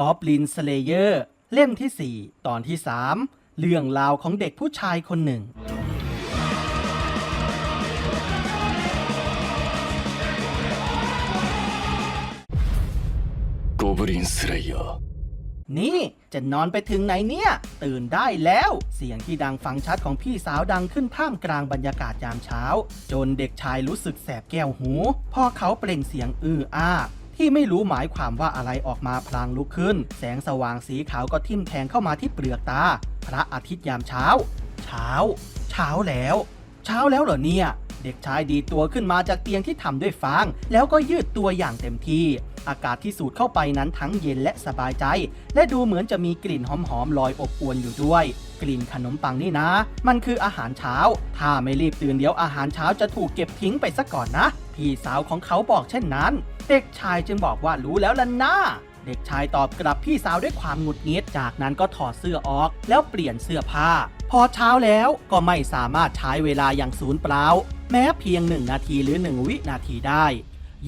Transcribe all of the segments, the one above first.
กอบลินสเลเยอร์ เล่มที่ 4 ตอนที่ 3 เรื่องราวของเด็กผู้ชายคนหนึ่งกอบลินสเลเยอร์นี่จะนอนไปถึงไหนเนี่ย ตื่นได้แล้ว เสียงที่ดังฟังชัดของพี่สาวดังขึ้นท่ามกลางบรรยากาศยามเช้า จนเด็กชายรู้สึกแสบแก้วหู พอเขาเปล่งเสียงอื้ออ้า ที่ไม่รู้หมายความว่าอะไรออกมาพลางลุกขึ้น แสงสว่างสีขาวก็ทิ่มแทงเข้ามาที่เปลือกตา พระอาทิตย์ยามเช้า เช้า เช้าแล้ว เช้าแล้วเหรอเนี่ย เด็กชายดีตัวขึ้นมาจากเตียงที่ทำด้วยฟาง แล้วก็ยืดตัวอย่างเต็มที่ อากาศที่สูดเข้าไปนั้นทั้งเย็นและสบายใจ และดูเหมือนจะมีกลิ่นหอมๆลอยอบอวนอยู่ด้วยกลิ่นขนมปังนี่นะ มันคืออาหารเช้า ถ้าไม่รีบตื่นเดี๋ยวอาหารเช้าจะถูกเก็บทิ้งไปซะก่อนนะ พี่สาวของเขาบอกเช่นนั้น เด็กชายจึงบอกว่ารู้แล้วล่ะนะเด็กชายตอบกลับพี่สาวด้วยความหงุดหงิด จากนั้นก็ถอดเสื้อออกแล้วเปลี่ยนเสื้อผ้า พอเช้าแล้วก็ไม่สามารถใช้เวลาอย่างศูนย์เปล่า แม้เพียงหนึ่งนาทีหรือหนึ่งวินาทีได้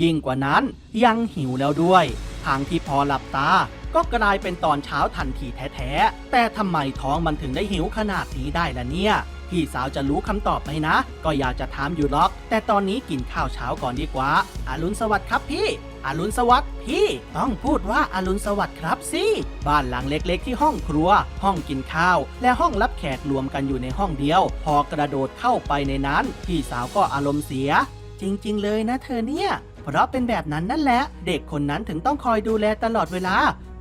ยิ่งกว่านั้นยังหิวแล้วด้วย ทางที่พอหลับตา ก็กลายเป็นตอนเช้าทันทีแท้ๆ แต่ทำไมท้องมันถึงได้หิวขนาดนี้ได้ล่ะเนี่ย พี่สาวจะรู้คำตอบไหมนะ ก็อยากจะถามอยู่หรอก แต่ตอนนี้กินข้าวเช้าก่อนดีกว่าอารุณสวัสดิ์ครับพี่อารุณสวัสดิ์พี่ต้องพูดว่าอารุณสวัสดิ์ครับสิบ้านหลังเล็กๆที่ห้องครัว ห้องกินข้าว และห้องรับแขกรวมกันอยู่ในห้องเดียว พอกระโดดเข้าไปในนั้น พี่สาวก็อารมณ์เสีย จริงๆเลยนะเธอเนี่ย เพราะเป็นแบบนั้นนั่นแหละ เด็กคนนั้นถึงต้องคอยดูแลตลอดเวลา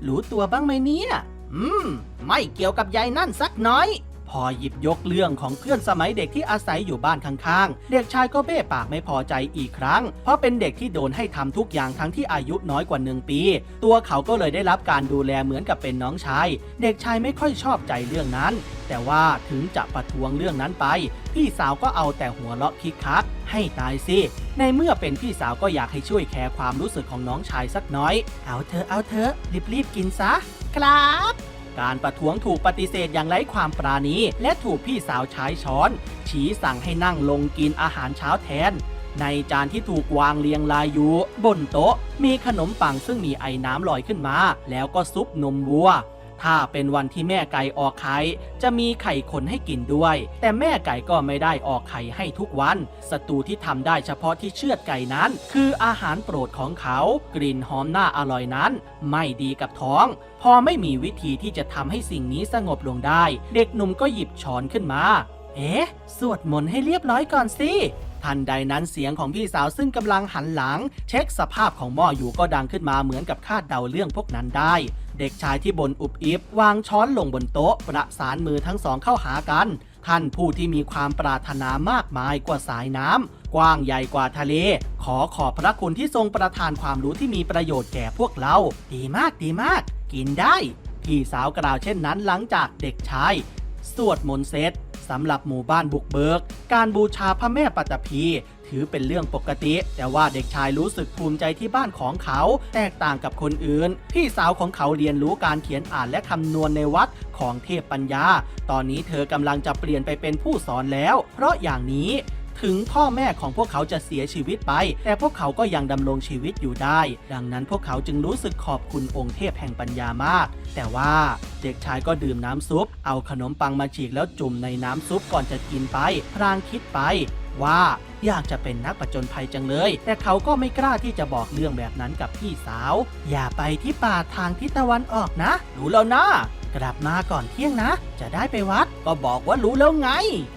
รู้ตัวบ้างไหมเนี่ย อืม ไม่เกี่ยวกับยายนั่นสักน้อย พอหยิบยกเรื่องของเพื่อนสมัยเด็กที่อาศัยอยู่บ้านข้างๆ เด็กชายก็เบ้ปากไม่พอใจอีกครั้ง เพราะเป็นเด็กที่โดนให้ทำทุกอย่างทั้งที่อายุน้อยกว่าหนึ่งปี ตัวเขาก็เลยได้รับการดูแลเหมือนกับเป็นน้องชาย เด็กชายไม่ค่อยชอบใจเรื่องนั้น แต่ว่าถึงจะประท้วงเรื่องนั้นไป พี่สาวก็เอาแต่หัวเราะคิกคักให้ตายสิ ในเมื่อเป็นพี่สาวก็อยากให้ช่วยแคร์ความรู้สึกของน้องชายสักน้อย เอาเธอเอาเธอรีบๆกินซะ ครับ การประท้วงถูกปฏิเสธอย่างไร้ความปราณี และถูกพี่สาวใช้ช้อน ชี้สั่งให้นั่งลงกินอาหารเช้าแทน ในจานที่ถูกวางเรียงรายอยู่ บนโต๊ะ มีขนมปังซึ่งมีไอ้น้ำลอยขึ้นมา แล้วก็ซุปนมวัว ถ้าเป็นวันที่แม่ไก่ออกไข่ จะมีไข่คนให้กินด้วย แต่แม่ไก่ก็ไม่ได้ออกไข่ให้ทุกวัน ศัตรูที่ทำได้เฉพาะที่เชือดไก่นั้น คืออาหารโปรดของเขา กลิ่นหอมน่าอร่อยนั้น ไม่ดีกับท้อง พอไม่มีวิธีที่จะทำให้สิ่งนี้สงบลงได้ เด็กหนุ่มก็หยิบช้อนขึ้นมา เอ๊ะ สวดมนต์ให้เรียบร้อยก่อนสิ ทันใดนั้นเสียงของพี่สาวซึ่งกำลังหันหลัง เช็คสภาพของหม้ออยู่ก็ดังขึ้นมาเหมือนกับคาดเดาเรื่องพวกนั้นได้ เด็กชายที่บนอุบอิบวางช้อนลงบนโต๊ะ ประสานมือทั้งสองเข้าหากัน ท่านผู้ที่มีความปรารถนามากมายกว่าสายน้ำกว้างใหญ่กว่าทะเล ขอขอบพระคุณที่ทรงประทานความรู้ที่มีประโยชน์แก่พวกเรา ดีมากดีมาก กินได้ พี่สาวกล่าวเช่นนั้นหลังจากเด็กชาย สวดมนต์เสร็จ สำหรับหมู่บ้านบุกเบิก การบูชาพระแม่ปัตตภีถือเป็นเรื่องปกติ แต่ว่าเด็กชายรู้สึกภูมิใจที่บ้านของเขา แตกต่างกับคนอื่น พี่สาวของเขาเรียนรู้การเขียนอ่านและคำนวณในวัดของเทพปัญญา ตอนนี้เธอกำลังจะเปลี่ยนไปเป็นผู้สอนแล้ว เพราะอย่างนี้ ถึงพ่อแม่ของพวกเขาจะเสียชีวิตไป แต่พวกเขาก็ยังดำรงชีวิตอยู่ได้ ดังนั้นพวกเขาจึงรู้สึกขอบคุณองค์เทพแห่งปัญญามาก แต่ว่าเด็กชายก็ดื่มน้ำซุป เอาขนมปังมาฉีกแล้วจุ่มในน้ำซุปก่อนจะกินไป พรางคิดไปว่าอยากจะเป็นนักประจนภัยจังเลย แต่เขาก็ไม่กล้าที่จะบอกเรื่องแบบนั้นกับพี่สาว อย่าไปที่ป่าทางทิศตะวันออกนะรู้แล้วนะ กลับมาก่อนเที่ยงนะ จะได้ไปวัด ก็บอกว่ารู้แล้วไง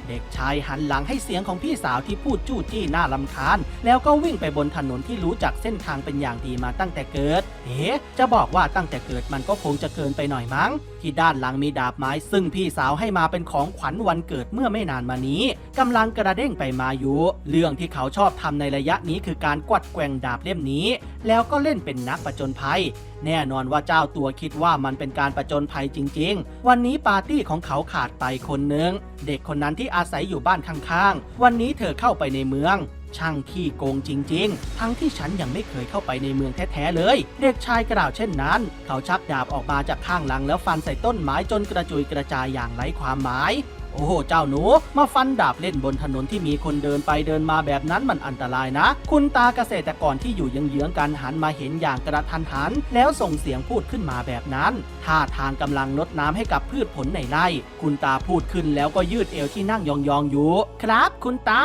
เด็กชายหันหลังให้เสียงของพี่สาวที่พูดจู้จี้น่าลำคาญ แล้วก็วิ่งไปบนถนนที่รู้จักเส้นทางเป็นอย่างดีมาตั้งแต่เกิด เอ๊ะจะบอกว่าตั้งแต่เกิดมันก็คงจะเกินไปหน่อยมั้ง ที่ด้านหลังมีดาบไม้ ซึ่งพี่สาวให้มาเป็นของขวัญวันเกิดเมื่อไม่นานมานี้กำลังกระเด้งไปมาอยู่ เรื่องที่เขาชอบทำในระยะนี้คือการกวัดแกว่งดาบเล่มนี้ แล้วก็เล่นเป็นนักประจนภัย แน่นอนว่าเจ้าตัวคิดว่ามันเป็นการประจนภัยจริง ๆ วันนี้ปาร์ตี้ของของเขาขาดไปคนหนึ่งเด็กคนนั้นที่อาศัยอยู่บ้านข้างๆ วันนี้เธอเข้าไปในเมืองช่างขี้โกงจริง ๆ ทั้งที่ฉันยังไม่เคยเข้าไปในเมืองแท้ๆเลย เด็กชายกล่าวเช่นนั้น เขาชักดาบออกมาจากข้างหลังแล้วฟันใส่ต้นไม้จนกระจุยกระจายอย่างไร้ความหมาย โอ้โห เจ้าหนู มาฟันดาบเล่นบนถนนที่มีคนเดินไปเดินมาแบบนั้นมันอันตรายนะ คุณตาเกษตรกรที่อยู่ยงเยื้องกันหันมาเห็นอย่างกระทันหัน แล้วส่งเสียงพูดขึ้นมาแบบนั้นท่าทางกำลังลดน้ำให้กับพืชผลในไร่ คุณตาพูดขึ้นแล้วก็ยืดเอวที่นั่งยองๆอยู่ ครับ คุณตา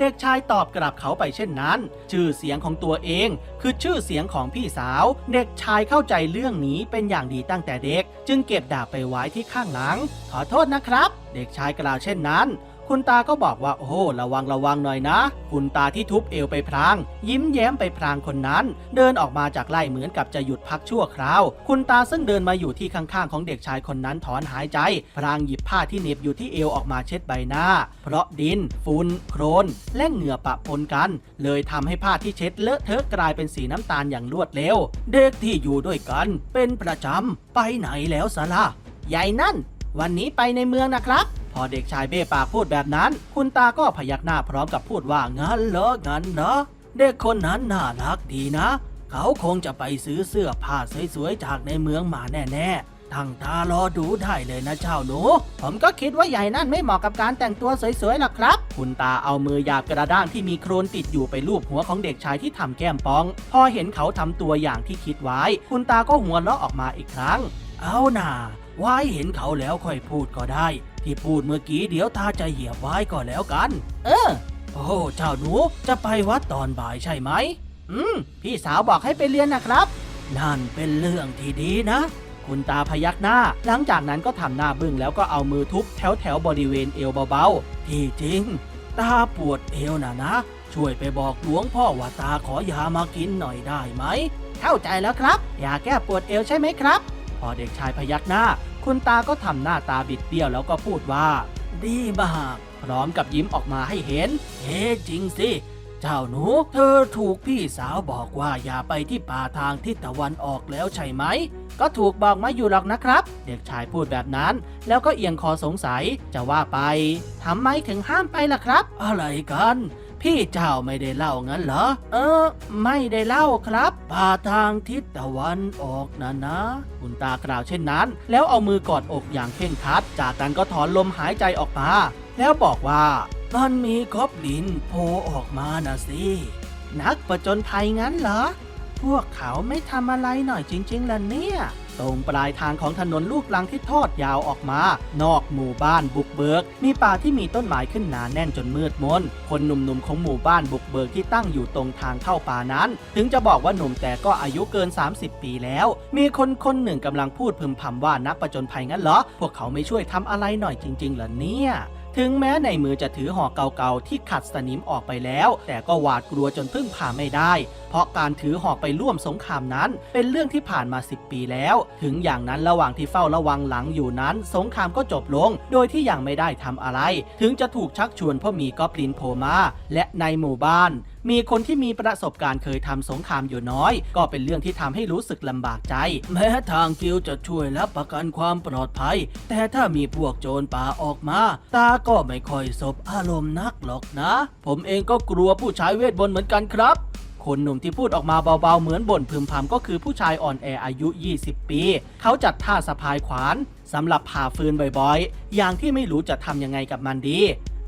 เด็กชายตอบกลับเขาไปเช่นนั้น ชื่อเสียงของตัวเอง คือชื่อเสียงของพี่สาว เด็กชายเข้าใจเรื่องนี้เป็นอย่างดีตั้งแต่เด็ก จึงเก็บดาบไปไว้ที่ข้างหลัง ขอโทษนะครับ เด็กชายกล่าวเช่นนั้น คุณตาก็บอกว่าโอ้โหระวังระวังหน่อยนะ คุณตาที่ทุบเอวไปพลาง ยิ้มแย้มไปพลางคนนั้น เดินออกมาจากไร่เหมือนกับจะหยุดพักชั่วคราว คุณตาซึ่งเดินมาอยู่ที่ข้างๆของเด็กชายคนนั้นถอนหายใจ พลางหยิบผ้าที่เหน็บอยู่ที่เอวออกมาเช็ดใบหน้า เพราะดิน ฝุ่นโครนและเหงื่อปะปนกัน เลยทำให้ผ้าที่เช็ดเลอะเทอะกลายเป็นสีน้ำตาลอย่างรวดเร็ว เด็กที่อยู่ด้วยกันเป็นประจำไปไหนแล้วสะละใหญ่นั่น วันนี้ไปในเมืองนะครับ พอเด็กชายเบ้ปากพูดแบบนั้น คุณตาก็พยักหน้าพร้อมกับพูดว่างั้นเหรองั้นเหรอเด็กคนนั้นน่ารักดีนะ เขาคงจะไปซื้อเสื้อผ้าสวยๆจากในเมืองมาแน่ๆตั้งตารอดูได้เลยนะเจ้าหนู ผมก็คิดว่าใหญ่นั่นไม่เหมาะกับการแต่งตัวสวยๆหรอกครับ คุณตาเอามือหยาบกระด้างที่มีโครนติดอยู่ไปลูบหัวของเด็กชายที่ทำแก้มปอง พอเห็นเขาทำตัวอย่างที่คิดไว้ คุณตาก็หัวเราะออกมาอีกครั้ง เอาน่า ไว้เห็นเขาแล้วค่อยพูดก็ได้ ที่พูดเมื่อกี้เดี๋ยวตาจะเหยียบไว้ก็แล้วกัน เออ โอ้เจ้าหนูจะไปวัดตอนบ่ายใช่ไหม อืม พี่สาวบอกให้ไปเรียนนะครับ นั่นเป็นเรื่องที่ดีนะ คุณตาพยักหน้า หลังจากนั้นก็ทำหน้าบึ้งแล้วก็เอามือทุบแถวแถวๆบริเวณเอวเบาๆ ที่จริง ตาปวดเอวนะนะ ช่วยไปบอกหลวงพ่อว่าตาขอยามากินหน่อยได้ไหม เข้าใจแล้วครับ ยาแก้ปวดเอวใช่ไหมครับ พอเด็กชายพยักหน้า คุณตาก็ทำหน้าตาบิดเบี้ยวแล้วก็พูดว่า ดีมากพร้อมกับยิ้มออกมาให้เห็น เฮ้จริงสิ เจ้าหนู เธอถูกพี่สาวบอกว่าอย่าไปที่ป่าทางทิศตะวันออกแล้วใช่ไหม ก็ถูกบอกมาอยู่หรอกนะครับ เด็กชายพูดแบบนั้น แล้วก็เอียงคอสงสัยจะว่าไปทำไมถึงห้ามไปล่ะครับ อะไรกัน พี่เจ้าไม่ได้เล่างั้นเหรอ เออ ไม่ได้เล่าครับ ป่าทางทิศตะวันออกนะนะ คุณตากล่าวเช่นนั้น แล้วเอามือกอดอกอย่างเคร่งครัด จากนั้นก็ถอนลมหายใจออกมา แล้วบอกว่ามันมีกอบลินโผล่ออกมานะสิ นักประจนภัยงั้นเหรอ พวกเขาไม่ทำอะไรหน่อยจริงๆล่ะเนี่ย ตรงปลายทางของถนนลูกลังที่ทอดยาวออกมา นอกหมู่บ้านบุกเบิก มีป่าที่มีต้นไม้ขึ้นหนาแน่นจนมืดมน คนหนุ่มๆของหมู่บ้านบุกเบิกที่ตั้งอยู่ตรงทางเข้าป่านั้น ถึงจะบอกว่าหนุ่มแต่ก็อายุเกิน 30 ปีแล้ว มีคนคนหนึ่งกำลังพูดพึมพำว่านักประจนภัยงั้นเหรอ พวกเขาไม่ช่วยทำอะไรหน่อยจริงๆเหรอเนี่ย ถึงแม้ในมือจะถือห่อเก่าๆที่ขัดสนิมออกไปแล้ว แต่ก็หวาดกลัวจนพึ่งพาไม่ได้ เพราะการถือห่อไปร่วมสงครามนั้น เป็นเรื่องที่ผ่านมา 10 ปีแล้ว ถึงอย่างนั้นระหว่างที่เฝ้าระวังหลังอยู่นั้น สงครามก็จบลง โดยที่ยังไม่ได้ทำอะไร ถึงจะถูกชักชวนพ่อมีก็ปลินโผล่มาและในหมู่บ้าน มีคนที่มีประสบการณ์เคยทำสงครามอยู่น้อย ก็เป็นเรื่องที่ทำให้รู้สึกลำบากใจ แม้ทางกิวจะช่วยรับประกันความปลอดภัย แต่ถ้ามีพวกโจรป่าออกมา ตาก็ไม่ค่อยสบอารมณ์นักหรอกนะ ผมเองก็กลัวผู้ใช้เวทมนต์เหมือนกันครับคนหนุ่มที่พูดออกมาเบาๆ เหมือนบ่นพึมพำก็คือผู้ชายอ่อนแออายุ 20 ปี เขาจัดท่าสะพายขวานสำหรับผ่าฟืนบ่อยๆ อย่างที่ไม่รู้จะทำยังไงกับมันดี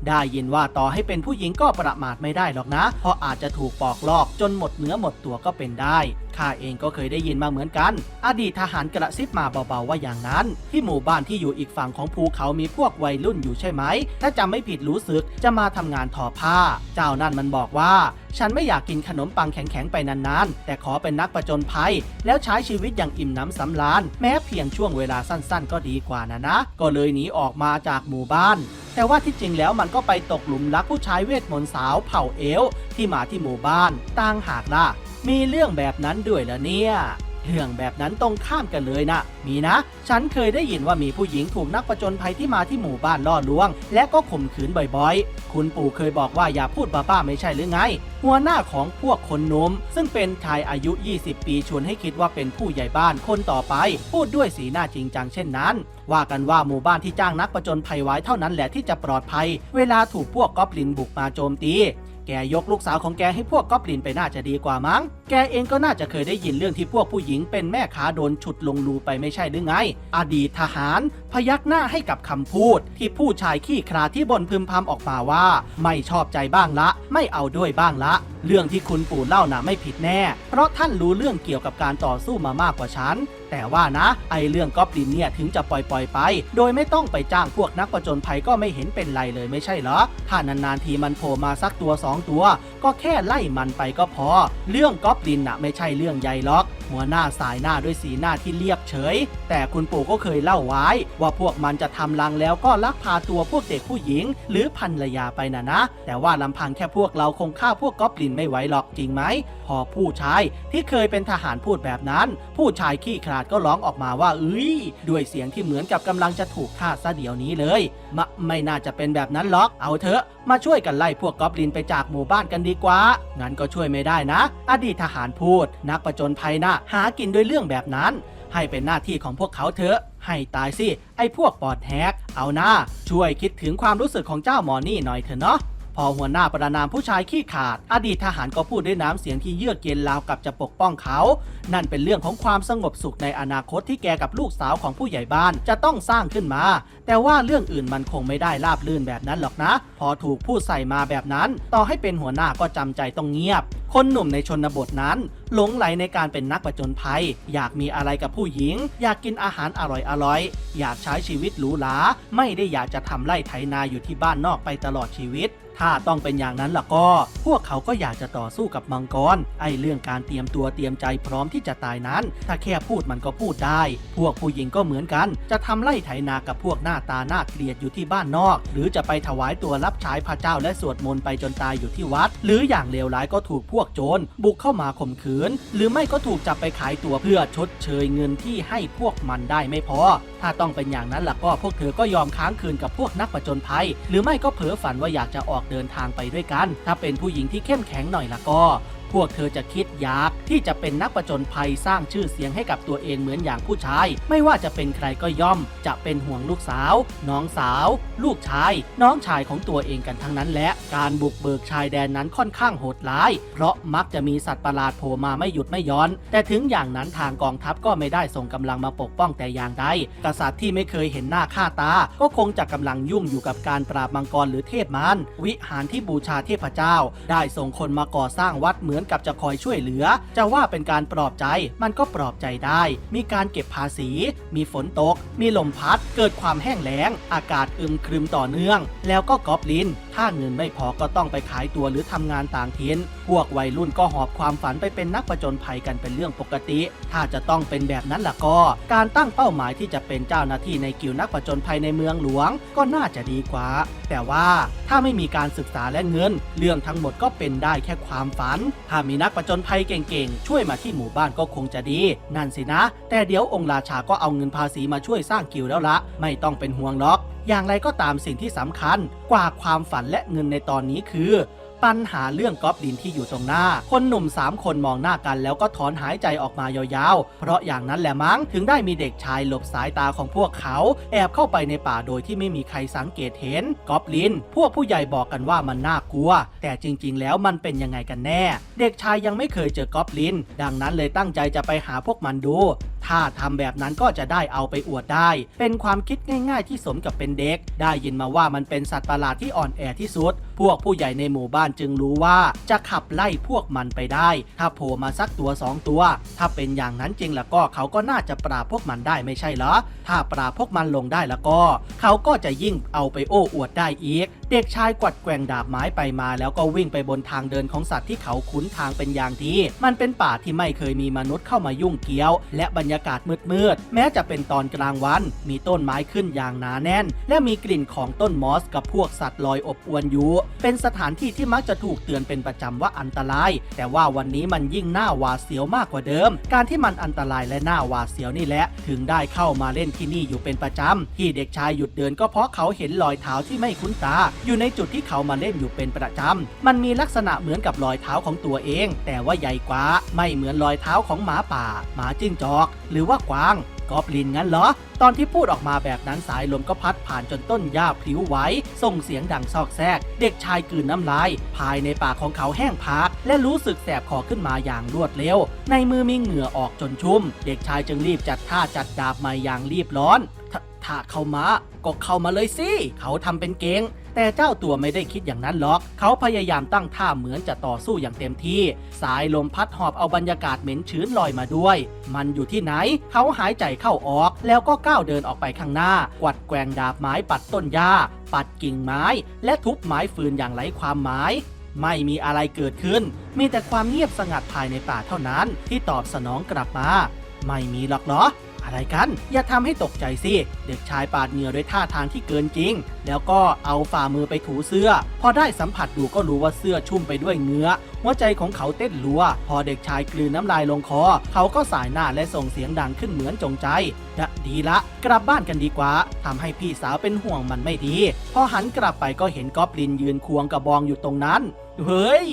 ได้ยินว่าต่อให้เป็นผู้หญิงก็ประมาทไม่ได้หรอกนะ เพราะอาจจะถูกปอกลอกจนหมดเนื้อหมดตัวก็เป็นได้ ข้าเองก็เคยได้ยินมาเหมือนกัน อดีตทหารกระซิบมาเบาๆว่าอย่างนั้น ที่หมู่บ้านที่อยู่อีกฝั่งของภูเขามีพวกวัยรุ่นอยู่ใช่ไหม ถ้าจำไม่ผิดรู้สึกจะมาทำงานทอผ้า เจ้านั่นมันบอกว่า ฉันไม่อยากกินขนมปังแข็งๆไปนานๆ แต่ขอเป็นนักประจนภัย แล้วใช้ชีวิตอย่างอิ่มน้ำสำราญแม้เพียงช่วงเวลาสั้นๆ ก็ดีกว่านะนะ ก็เลยหนีออกมาจากหมู่บ้าน แต่ว่าที่จริงแล้วมันก็ไปตกหลุมรักผู้ชายเวทมนต์สาวเผ่าเอลที่มาที่หมู่บ้านต่างหากล่ะ มีเรื่องแบบนั้นด้วยเหรอเนี่ย เรื่องแบบนั้นตรงข้ามกันเลยนะ มีนะ ฉันเคยได้ยินว่ามีผู้หญิงถูกนักประจนภัยที่มาที่หมู่บ้านล่อลวง และก็ข่มขืนบ่อยๆ คุณปู่เคยบอกว่าอย่าพูดบ้าๆไม่ใช่หรือไง หัวหน้าของพวกคนนุ่มซึ่งเป็นชายอายุ 20 ปีชวนให้คิดว่าเป็นผู้ใหญ่บ้านคนต่อไป พูดด้วยสีหน้าจริงจังเช่นนั้น ว่ากันว่าหมู่บ้านที่จ้างนักประจนภัยไว้เท่านั้นแหละที่จะปลอดภัย เวลาถูกพวกก๊อบลินบุกมาโจมตี แกยกลูกสาวของแกให้พวกก๊อบลินไปน่าจะดีกว่ามั้งแกเองก็น่าจะเคยได้ยินเรื่องที่พวกผู้หญิงเป็นแม่ค้าโดนฉุดลงรูไปไม่ใช่หรือไง อดีตทหาร พยักหน้าให้กับคำพูด ที่ผู้ชายขี้คลาที่บนพึมพำออกมาว่า ไม่ชอบใจบ้างละ ไม่เอาด้วยบ้างละ เรื่องที่คุณปู่เล่านะไม่ผิดแน่ เพราะท่านรู้เรื่องเกี่ยวกับการต่อสู้มามากกว่าฉันแต่ว่านะ ไอเรื่องก๊อบลินเนี่ยถึงจะปล่อยปล่อยๆไป โดยไม่ต้องไปจ้างพวกนักประจนภัยก็ไม่เห็นเป็นไรเลยไม่ใช่เหรอ ถ้านานๆทีมันโผล่มาสักตัวสองตัว ก็แค่ไล่มันไปก็พอ เรื่องก๊อบลินน่ะไม่ใช่เรื่องใหญ่หรอก หัวหน้าสายหน้าด้วยสีหน้าที่เรียบเฉย แต่คุณปู่ก็เคยเล่าไว้ ว่าพวกมันจะทำรังแล้วก็ลักพาตัวพวกเด็กผู้หญิง หรือภรรยาไปนะนะ แต่ว่าลำพังแค่พวกเราคงฆ่าพวกก๊อบลินไม่ไหวหรอกจริงไหม พอผู้ชายที่เคยเป็นทหารพูดแบบนั้น ผู้ชายขี้ขลาดก็ร้องออกมาว่าเอ้ยด้วยเสียงที่เหมือนกับกำลังจะถูกฆ่าซะเดี๋ยวนี้เลยมะไม่น่าจะเป็นแบบนั้นหรอกเอาเถอะมาช่วยกันไล่พวกก๊อบลินไปจากหมู่บ้านกันดีกว่า งั้นก็ช่วยไม่ได้นะ อดีตทหารพูด นักประจนภัยน่ะหากินด้วยเรื่องแบบนั้น ให้เป็นหน้าที่ของพวกเขาเถอะ ให้ตายสิ ไอ้พวกปอดแฮกเอาหน้า ช่วยคิดถึงความรู้สึกของเจ้าหมอนี่หน่อยเถอะเนาะพอหัวหน้าประนามผู้ชายขี้ขาด อดีตทหารก็พูดด้วยน้ำเสียงที่เยือกเย็นราวกับจะปกป้องเขา นั่นเป็นเรื่องของความสงบสุขในอนาคตที่แกกับลูกสาวของผู้ใหญ่บ้านจะต้องสร้างขึ้นมา แต่ว่าเรื่องอื่นมันคงไม่ได้ราบลื่นแบบนั้นหรอกนะ พอถูกพูดใส่มาแบบนั้น ต่อให้เป็นหัวหน้าก็จำใจต้องเงียบ คนหนุ่มในชนบทนั้น หลงไหลในการเป็นนักประจนภัย อยากมีอะไรกับผู้หญิง อยากกินอาหารอร่อยๆอยากใช้ชีวิตหรูหราไม่ได้อยากจะทำไร่ไถนาอยู่ที่บ้านนอกไปตลอดชีวิต ถ้าต้องเป็นอย่างนั้นล่ะก็ พวกเขาก็อยากจะต่อสู้กับมังกร ไอ้เรื่องการเตรียมตัวเตรียมใจพร้อมที่จะตายนั้น ถ้าแค่พูดมันก็พูดได้ พวกผู้หญิงก็เหมือนกัน จะทำไล่ไถนากับพวกหน้าตาหน้าเกลียดอยู่ที่บ้านนอก หรือจะไปถวายตัวรับใช้พระเจ้าและสวดมนต์ไปจนตายอยู่ที่วัด หรืออย่างเลวร้ายก็ถูกพวกโจรบุกเข้ามาข่มขืน หรือไม่ก็ถูกจับไปขายตัวเพื่อชดเชยเงินที่ให้พวกมันได้ไม่พอ ถ้าต้องเป็นอย่างนั้นล่ะก็พวกเธอก็ยอมค้างคืนกับพวกนักประจนภัย หรือไม่ก็เผลอฝันว่าอยากจะออกเดินทางไปด้วยกัน ถ้าเป็นผู้หญิงที่เข้มแข็งหน่อยละก็ พวกเธอจะคิดอยากที่จะเป็นนักประจนภัยสร้างชื่อเสียงให้กับตัวเองเหมือนอย่างผู้ชาย ไม่ว่าจะเป็นใครก็ย่อม จะเป็นห่วงลูกสาว น้องสาว ลูกชาย น้องชายของตัวเองกันทั้งนั้นและ การบุกเบิกชายแดนนั้นค่อนข้างโหดร้าย เพราะมักจะมีสัตว์ประหลาดโผล่มาไม่หยุดไม่ย้อน แต่ถึงอย่างนั้นทางกองทัพก็ไม่ได้ส่งกำลังมาปกป้องแต่อย่างใดกษัตริย์ที่ไม่เคยเห็นหน้าค่าตา ก็คงจะกำลังยุ่งอยู่กับการปราบมังกรหรือเทพมารวิหารที่บูชาเทพเจ้า ได้ส่งคนมาก่อสร้างวัดเหมือนกับจะคอยช่วยเหลือ จะว่าเป็นการปลอบใจมันก็ปลอบใจได้ มีการเก็บภาษี มีฝนตก มีลมพัด เกิดความแห้งแล้ง อากาศอึมครึมต่อเนื่อง แล้วก็กอบลินถ้าเงินไม่พอก็ต้องไปขายตัวหรือทำงานต่างถิ่นพวกวัยรุ่นก็หอบความฝันไปเป็นนักประจนภัยกันเป็นเรื่องปกติ ถ้าจะต้องเป็นแบบนั้นล่ะก็ การตั้งเป้าหมายที่จะเป็นเจ้าหน้าที่ในกิวนักประจนภัยในเมืองหลวง ก็น่าจะดีกว่า แต่ว่าถ้าไม่มีการศึกษาและเงิน เรื่องทั้งหมดก็เป็นได้แค่ความฝัน ถ้ามีนักประจนภัยเก่งๆ ช่วยมาที่หมู่บ้านก็คงจะดี นั่นสินะ แต่เดี๋ยวองค์ราชาก็เอาเงินภาษีมาช่วยสร้างกิวแล้วละ ไม่ต้องเป็นห่วงหรอกอย่างไรก็ตามสิ่งที่สำคัญกว่าความฝันและเงินในตอนนี้คือ ปัญหาเรื่องก๊อบดินที่อยู่ตรงหน้า คนหนุ่ม 3 คนมองหน้ากันแล้วก็ถอนหายใจออกมายาวๆ เพราะอย่างนั้นแหละมั้งถึงได้มีเด็กชายหลบสายตาของพวกเขา แอบเข้าไปในป่าโดยที่ไม่มีใครสังเกตเห็นก๊อบลิน พวกผู้ใหญ่บอกกันว่ามันน่ากลัว แต่จริงๆ แล้วมันเป็นยังไงกันแน่ เด็กชายยังไม่เคยเจอก๊อบลิน ดังนั้นเลยตั้งใจจะไปหาพวกมันดู ถ้าทำแบบนั้นก็จะได้เอาไปอวดได้ เป็นความคิดง่าย ๆ ที่สมกับเป็นเด็ก ได้ยินมาว่ามันเป็นสัตว์ประหลาดที่อ่อนแอที่สุดพวกผู้ใหญ่ในหมู่บ้านจึงรู้ว่าจะขับไล่พวกมันไปได้ ถ้าโผล่มาสักตัวสองตัว ถ้าเป็นอย่างนั้นจริงแล้วก็เขาก็น่าจะปราบพวกมันได้ไม่ใช่เหรอ ถ้าปราบพวกมันลงได้แล้วก็ เขาก็จะยิ่งเอาไปโอ้อวดได้อีก เด็กชายกวัดแกว่งดาบไม้ไปมา แล้วก็วิ่งไปบนทางเดินของสัตว์ที่เขาคุ้นทางเป็นอย่างดีมันเป็นป่าที่ไม่เคยมีมนุษย์เข้ามายุ่งเกี่ยว และบรรยากาศมืดๆแม้จะเป็นตอนกลางวัน มีต้นไม้ขึ้นอย่างหนาแน่น และมีกลิ่นของต้นมอสกับพวกสัตว์ลอยอบอวนอยู่เป็นสถานที่ที่มักจะถูกเตือนเป็นประจำว่าอันตราย แต่ว่าวันนี้มันยิ่งหน่าหวาดเสียวมากกว่าเดิม การที่มันอันตรายและหน่าหวาดเสียวนี่แหละ ถึงได้เข้ามาเล่นที่นี่อยู่เป็นประจำที่เด็กชายหยุดเดินก็เพราะเขาเห็นรอยเท้าที่ไม่คุ้นตา อยู่ในจุดที่เขามาเล่นอยู่เป็นประจำมันมีลักษณะเหมือนกับรอยเท้าของตัวเอง แต่ว่าใหญ่กว่าไม่เหมือนรอยเท้าของหมาป่า หมาจิ้งจอก หรือว่ากวาง กอบลินงั้นเหรอ ตอนที่พูดออกมาแบบนั้นสายลมก็พัดผ่านจนต้นหญ้าพลิ้วไหวส่งเสียงดังซอกแซก เด็กชายกลืนน้ำลาย ภายในปากของเขาแห้งผากและรู้สึกแสบคอขึ้นมาอย่างรวดเร็ว ในมือมีเหงื่อออกจนชุ่ม เด็กชายจึงรีบจัดท่าจัดดาบใหม่อย่างรีบร้อนถถ้าเข้ามาก็เข้ามาเลยสิ เขาทำเป็นเก่ง แต่เจ้าตัวไม่ได้คิดอย่างนั้นหรอก เขาพยายามตั้งท่าเหมือนจะต่อสู้อย่างเต็มที่ สายลมพัดหอบเอาบรรยากาศเหม็นชื้นลอยมาด้วย มันอยู่ที่ไหน เขาหายใจเข้าออก แล้วก็ก้าวเดินออกไปข้างหน้า กวัดแกว่งดาบไม้ปัดต้นหญ้า ปัดกิ่งไม้ และทุบไม้ฟืนอย่างไร้ความหมายไม่มีอะไรเกิดขึ้น มีแต่ความเงียบสงัดภายในป่าเท่านั้น ที่ตอบสนองกลับมา ไม่มีหรอกเหรอ อะไรกัน อย่าทำให้ตกใจสิ เด็กชายปาดเหงื่อด้วยท่าทางที่เกินจริง แล้วก็เอาฝ่ามือไปถูเสื้อ พอได้สัมผัสดูก็รู้ว่าเสื้อชุ่มไปด้วยเหงื่อหัวใจของเขาเต้นรัว พอเด็กชายกลืนน้ำลายลงคอ เขาก็สายหน้าและส่งเสียงดังขึ้นเหมือนจงใจ ดะดีละ กลับบ้านกันดีกว่าทำให้พี่สาวเป็นห่วงมันไม่ดี พอหันกลับไปก็เห็นกอบลินยืนควงกระบองอยู่ตรงนั้น เฮ้ย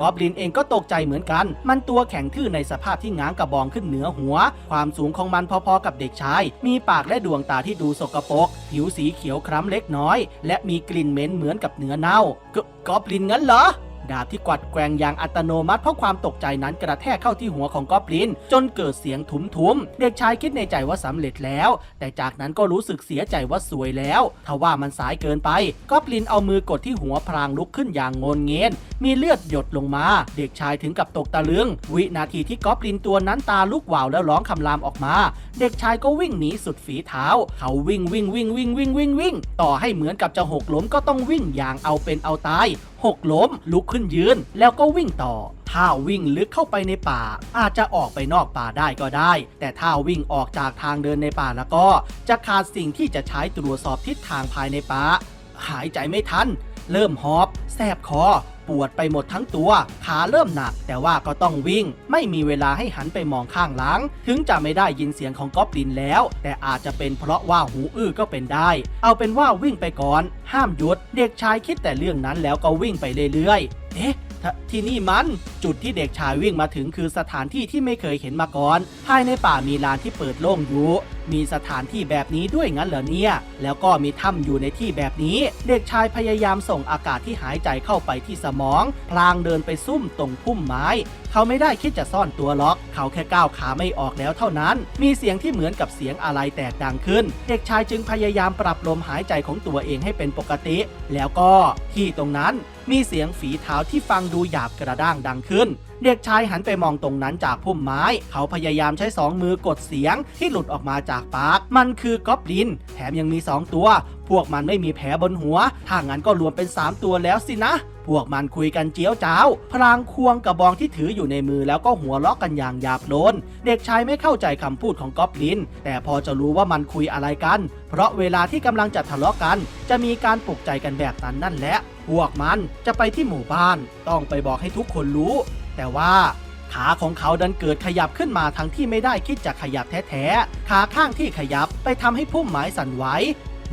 กอบลินเองก็ตกใจเหมือนกัน มันตัวแข็งทื่อในสภาพที่ง้างกระบองขึ้นเหนือหัว ความสูงของมันพอๆกับเด็กชาย มีปากและดวงตาที่ดูสกปรก ผิวสีเขียวคล้ำเล็กน้อย และมีกลิ่นเหม็นเหมือนกับเนื้อเน่ากกอบลินงั้นเหรอ ดาบที่กวัดแกว่งอย่างอัตโนมัติเพราะความตกใจนั้นกระแทกเข้าที่หัวของกอบลิน จนเกิดเสียงทุ้มๆเด็กชายคิดในใจว่าสำเร็จแล้ว แต่จากนั้นก็รู้สึกเสียใจว่าสวยแล้วทว่ามันสายเกินไปกอบลินเอามือกดที่หัวพรางลุกขึ้นอย่างงนเงียนมีเลือดหยดลงมา เด็กชายถึงกับตกตะลึง วินาทีที่กอบลินตัวนั้นตาลุกวาวแล้วร้องคำรามออกมา เด็กชายก็วิ่งหนีสุดฝีเท้า เขาวิ่งวิ่งวิ่งวิ่งวิ่งวิ่งวิ่ง ต่อให้เหมือนกับจะหกล้มก็ต้องวิ่งอย่างเอาเป็นเอาตาย หกล้ม ลุกขึ้นยืน แล้วก็วิ่งต่อ ถ้าวิ่งลึกเข้าไปในป่า อาจจะออกไปนอกป่าได้ก็ได้ แต่ถ้าวิ่งออกจากทางเดินในป่าแล้วก็ จะขาดสิ่งที่จะใช้ตรวจสอบทิศทางภายในป่า หายใจไม่ทัน เริ่มหอบ แสบคอ ปวดไปหมดทั้งตัว ขาเริ่มหนัก แต่ว่าก็ต้องวิ่ง ไม่มีเวลาให้หันไปมองข้างหลัง ถึงจะไม่ได้ยินเสียงของก๊อบลินแล้ว แต่อาจจะเป็นเพราะว่าหูอื้อก็เป็นได้ เอาเป็นว่าวิ่งไปก่อน ห้ามหยุด เด็กชายคิดแต่เรื่องนั้นแล้วก็วิ่งไปเรื่อยๆ เอ๊ะทที่นี่มันจุดที่เด็กชายวิ่งมาถึงคือสถานที่ที่ไม่เคยเห็นมาก่อน ภายในป่ามีลานที่เปิดโล่งอยู่ มีสถานที่แบบนี้ด้วยงั้นเหรอเนี่ย แล้วก็มีถ้ำอยู่ในที่แบบนี้ เด็กชายพยายามส่งอากาศที่หายใจเข้าไปที่สมอง พลางเดินไปซุ่มตรงพุ่มไม้ เขาไม่ได้คิดจะซ่อนตัวล็อก เขาแค่ก้าวขาไม่ออกแล้วเท่านั้น มีเสียงที่เหมือนกับเสียงอะไรแตกดังขึ้น เด็กชายจึงพยายามปรับลมหายใจของตัวเองให้เป็นปกติ แล้วก็ที่ตรงนั้นมีเสียงฝีเท้าที่ฟังดูหยาบกระด้างดังขึ้น เด็กชายหันไปมองตรงนั้นจากพุ่มไม้ เขาพยายามใช้สองมือกดเสียงที่หลุดออกมาจากปาก มันคือกอบลิน แถมยังมีสองตัว พวกมันไม่มีแผลบนหัว ถ้างั้นก็รวมเป็น3ตัวแล้วสินะพวกมันคุยกันเจียวจ้าว พลางควงกระบองที่ถืออยู่ในมือแล้วก็หัวเราะกันอย่างหยาบโลน เด็กชายไม่เข้าใจคำพูดของกอบลิน แต่พอจะรู้ว่ามันคุยอะไรกัน เพราะเวลาที่กำลังจะทะเลาะกัน จะมีการปลุกใจกันแบบนั้นนั่นแหละ พวกมันจะไปที่หมู่บ้าน ต้องไปบอกให้ทุกคนรู้ แต่ว่าขาของเขาดันเกิดขยับขึ้นมาทั้งที่ไม่ได้คิดจะขยับแท้ๆ ขาข้างที่ขยับไปทำให้พุ่มไม้สั่นไหว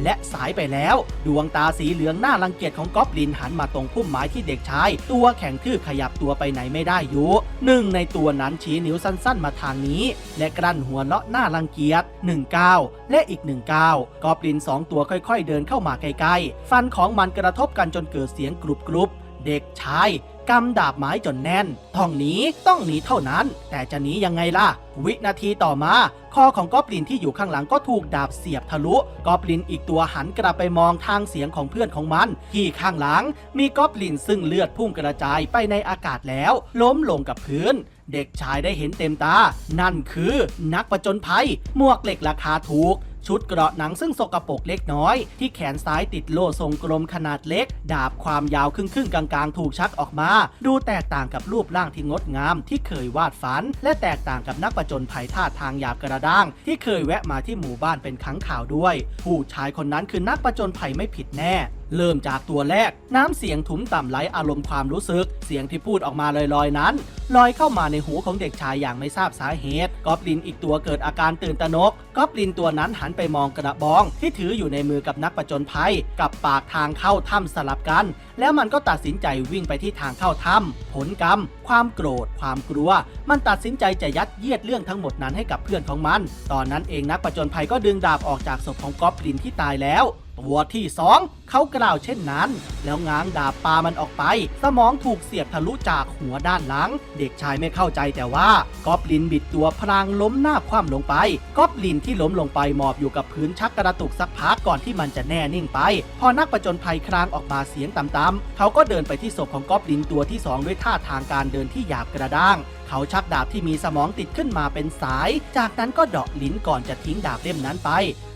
และสายไปแล้ว ดวงตาสีเหลืองหน้ารังเกียจของก๊อบลินหันมาตรงพุ่มไม้ที่เด็กชาย ตัวแข็งทื่อขยับตัวไปไหนไม่ได้อยู่หนึ่งในตัวนั้นชี้นิ้วสั้นๆมาทางนี้ และกลั้นหัวเลาะหน้ารังเกียจหนึ่งก้าวและอีกหนึ่งก้าวก๊อบลินสองตัวค่อยๆ เดินเข้ามาใกล้ๆ ฟันของมันกระทบกันจนเกิดเสียงกรุบๆเด็กชาย กำดาบไม้จนแน่นต้องหนีต้องหนีเท่านั้น แต่จะหนียังไงล่ะ วินาทีต่อมา คอของกอบลินที่อยู่ข้างหลังก็ถูกดาบเสียบทะลุ กอบลินอีกตัวหันกลับไปมองทางเสียงของเพื่อนของมัน ที่ข้างหลัง มีกอบลินซึ่งเลือดพุ่งกระจายไปในอากาศแล้ว ล้มลงกับพื้นเด็กชายได้เห็นเต็มตา นั่นคือนักประจนภัย หมวกเหล็กราคาถูก ชุดเกราะหนังซึ่งสกปรกเล็กน้อย ที่แขนซ้ายติดโล่ทรงกลมขนาดเล็ก ดาบความยาวครึ่งครึ่งๆกลางๆ ถูกชักออกมา ดูแตกต่างกับรูปร่างที่งดงาม ที่เคยวาดฝัน และแตกต่างกับนักประจนภัยท่าทางหยาบกระด้าง ที่เคยแวะมาที่หมู่บ้านเป็นครั้งข่าวด้วย ผู้ชายคนนั้นคือนักประจนภัยไม่ผิดแน่เริ่มจากตัวแรก น้ำเสียงถุ้มต่ำไร้อารมณ์ความรู้สึก เสียงที่พูดออกมาลอยๆนั้น ลอยเข้ามาในหูของเด็กชายอย่างไม่ทราบสาเหตุกอบลินอีกตัวเกิดอาการตื่นตระหนกกอบลินตัวนั้นหันไปมองกระบอง ที่ถืออยู่ในมือกับนักประจนภัย กับปากทางเข้าถ้ำสลับกัน แล้วมันก็ตัดสินใจวิ่งไปที่ทางเข้าถ้ำผลกรรม ความโกรธ ความกลัว มันตัดสินใจจะยัดเยียดเรื่องทั้งหมดนั้นให้กับเพื่อนของมัน ตอนนั้นเองนักประจนภัยก็ดึงดาบออกจากศพของกอบลินที่ตายแล้ว ตัวที่สองเขากล่าวเช่นนั้น แล้วง้างดาบปามันออกไป สมองถูกเสียบทะลุจากหัวด้านหลัง เด็กชายไม่เข้าใจแต่ว่ากอบลินบิดตัวพลางล้มหน้าคว่ำลงไปกอบลินที่ล้มลงไปหมอบอยู่กับพื้นชักกระตุกสักพักก่อนที่มันจะแน่นิ่งไป พอนักประจนภัยครางออกมาเสียงต่ำๆเขาก็เดินไปที่ศพของกอบลินตัวที่สองด้วยท่าทางการเดินที่หยาบกระด้างเขาชักดาบที่มีสมองติดขึ้นมาเป็นสาย จากนั้นก็เดาะลิ้นก่อนจะทิ้งดาบเล่มนั้นไป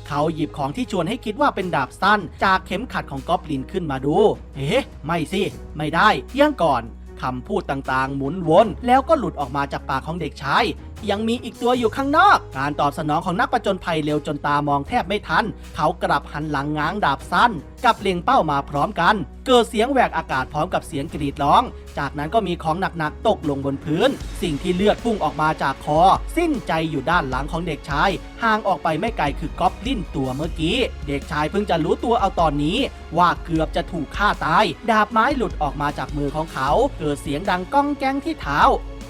เขาหยิบของที่ชวนให้คิดว่าเป็นดาบสั้น จากเข็มขัดของกอบลินขึ้นมาดู เอ๊ะ ไม่สิ ไม่ได้เที่ยงก่อนคำพูดต่างๆ หมุนวน แล้วก็หลุดออกมาจากปากของเด็กชาย ยังมีอีกตัวอยู่ข้างนอก การตอบสนองของนักประจนภัยเร็วจนตามองแทบไม่ทัน เขากลับหันหลังง้างดาบสั้น กับเล็งเป้ามาพร้อมกัน เกิดเสียงแหวกอากาศพร้อมกับเสียงกรีดร้อง จากนั้นก็มีของหนักๆตกลงบนพื้น สิ่งที่เลือดพุ่งออกมาจากคอ สิ้นใจอยู่ด้านหลังของเด็กชาย ห่างออกไปไม่ไกลคือก๊อบลินตัวเมื่อกี้ เด็กชายเพิ่งจะรู้ตัวเอาตอนนี้ ว่าเกือบจะถูกฆ่าตาย ดาบไม้หลุดออกมาจากมือของเขา เกิดเสียงดังก้องแก้งที่เท้า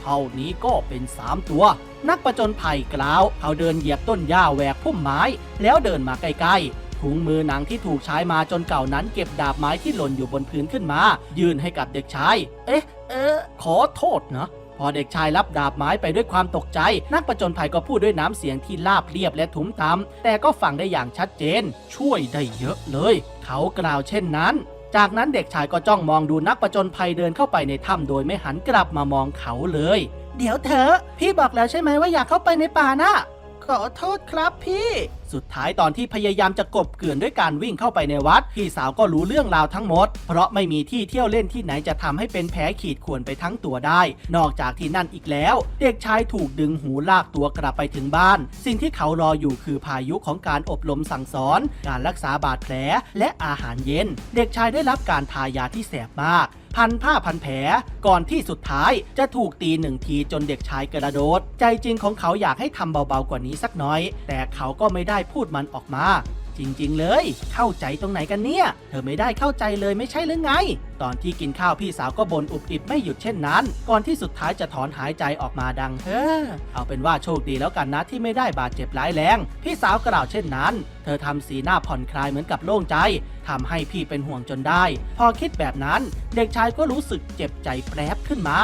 ท่านี้ก็เป็น 3 ตัว นักประจนภัยกล่าวเขาเดินเหยียบต้นหญ้าแหวกพุ่มไม้ แล้วเดินมาใกล้ๆถุงมือหนังที่ถูกใช้มาจนเก่านั้นเก็บดาบไม้ที่หล่นอยู่บนพื้นขึ้นมา ยื่นให้กับเด็กชาย เอ๊ะ เอ๊ะขอโทษนะพอเด็กชายรับดาบไม้ไปด้วยความตกใจ นักประจนภัยก็พูดด้วยน้ำเสียงที่ลาบเรียบและทุ้มตำแต่ก็ฟังได้อย่างชัดเจน ช่วยได้เยอะเลย เขากล่าวเช่นนั้น จากนั้นเด็กชายก็จ้องมองดูนักประจนภัยเดินเข้าไปในถ้ำโดยไม่หันกลับมามองเขาเลย เดี๋ยวเถอะพี่บอกแล้วใช่ไหมว่าอยากเข้าไปในป่านะ ขอโทษครับพี่ สุดท้ายตอนที่พยายามจะกบเกลื่อนด้วยการวิ่งเข้าไปในวัด พี่สาวก็รู้เรื่องราวทั้งหมด เพราะไม่มีที่เที่ยวเล่นที่ไหนจะทำให้เป็นแผลขีดข่วนไปทั้งตัวได้ นอกจากที่นั่นอีกแล้ว เด็กชายถูกดึงหูลากตัวกลับไปถึงบ้าน สิ่งที่เขารออยู่คือพายุของการอบรมสั่งสอน การรักษาบาดแผลและอาหารเย็น เด็กชายได้รับการทายาที่แสบมาก พันผ้าพันแผล ก่อนที่สุดท้ายจะถูกตีหนึ่งทีจนเด็กชายกระโดด ใจจริงของเขาอยากให้ทำเบาๆกว่านี้สักน้อย แต่เขาก็ไม่ได้พูดมันออกมา จริง ๆ เลย เข้าใจตรงไหนกันเนี่ย เธอไม่ได้เข้าใจเลยไม่ใช่หรือไง ตอนที่กินข้าวพี่สาวก็บ่นอุบอิบไม่หยุดเช่นนั้น ก่อนที่สุดท้ายจะถอนหายใจออกมาดังเฮ้อเอาเป็นว่าโชคดีแล้วกันนะที่ไม่ได้บาดเจ็บร้ายแรง พี่สาวกล่าวเช่นนั้น เธอทำสีหน้าผ่อนคลายเหมือนกับโล่งใจทำให้พี่เป็นห่วงจนได้ พอคิดแบบนั้น เด็กชายก็รู้สึกเจ็บใจแปรบขึ้นมา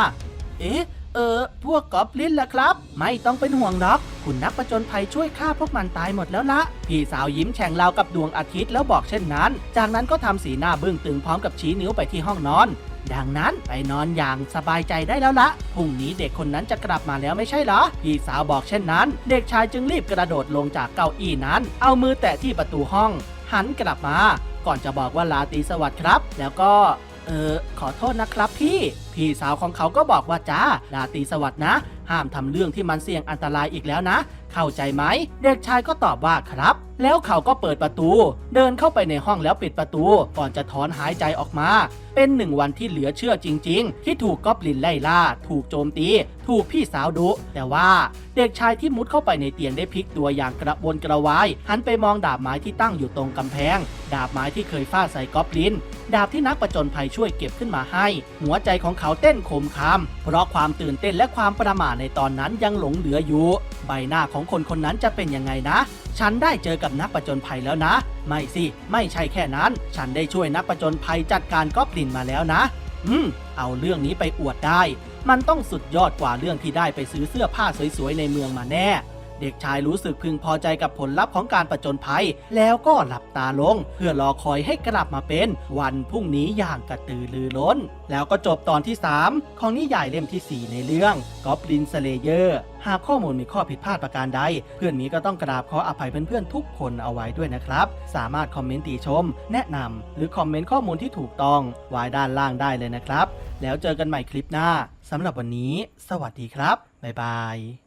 เอ๊ะ เออ พวกกอบลินล่ะครับ ไม่ต้องเป็นห่วงหรอก คุณนักประจนภัยช่วยฆ่าพวกมันตายหมดแล้วละ พี่สาวยิ้มแฉ่งเรากับดวงอาทิตย์แล้วบอกเช่นนั้น จากนั้นก็ทำสีหน้าบึ้งตึงพร้อมกับชี้นิ้วไปที่ห้องนอน ดังนั้นไปนอนอย่างสบายใจได้แล้วละพรุ่งนี้เด็กคนนั้นจะกลับมาแล้วไม่ใช่เหรอ พี่สาวบอกเช่นนั้น เด็กชายจึงรีบกระโดดลงจากเก้าอี้นั้น เอามือแตะที่ประตูห้อง หันกลับมา ก่อนจะบอกว่าลาตีสวัสดิ์ครับ แล้วก็ เออขอโทษนะครับพี่ พี่สาวของเขาก็บอกว่าจ้าลาตรีสวัสดิ์นะ ห้ามทำเรื่องที่มันเสี่ยงอันตรายอีกแล้วนะ เข้าใจไหม เด็กชายก็ตอบว่าครับ แล้วเขาก็เปิดประตู เดินเข้าไปในห้องแล้วปิดประตู ก่อนจะถอนหายใจออกมา เป็นหนึ่งวันที่เหลือเชื่อจริง ๆ ที่ถูกก๊อบลินไล่ล่า ถูกโจมตี ถูกพี่สาวดุ แต่ว่าเด็กชายที่มุดเข้าไปในเตียงได้พลิกตัวอย่างกระวนกระวาย หันไปมองดาบไม้ที่ตั้งอยู่ตรงกำแพง ดาบไม้ที่เคยฟาดใส่ก๊อบลิน ดาบที่นักประจนภัยช่วยเก็บขึ้นมาให้ หัวใจของเขาเต้นโคมคำเพราะความตื่นเต้นและความประหม่าในตอนนั้นยังหลงเหลืออยู่ ใบหน้าของคนคนนั้นจะเป็นยังไงนะ ฉันได้เจอกับนักประจนภัยแล้วนะ ไม่สิ ไม่ใช่แค่นั้น ฉันได้ช่วยนักประจนภัยจัดการก๊อบลินมาแล้วนะ อืม เอาเรื่องนี้ไปอวดได้ มันต้องสุดยอดกว่าเรื่องที่ได้ไปซื้อเสื้อผ้าสวยๆในเมืองมาแน่ เด็กชายรู้สึกพึงพอใจกับผลลัพธ์ของการประจนภัย แล้วก็หลับตาลง เพื่อรอคอยให้กลับมาเป็นวันพรุ่งนี้อย่างกระตือรือร้น แล้วก็จบตอนที่ 3 ของนิยายเล่มทีสี่4 ในเรื่อง Goblin Slayer หากข้อมูลมีข้อผิดพลาดประการใด เพื่อนมีก็ต้องกราบขออภัยเพื่อนๆทุกคนเอาไว้ด้วยนะครับ สามารถคอมเมนต์ติชม แนะนำหรือคอมเมนต์ข้อมูลที่ถูกต้องไว้ด้านล่างได้เลยนะครับ แล้วเจอกันใหม่คลิปหน้าสำหรับวันนี้ สวัสดีครับ บ๊ายบาย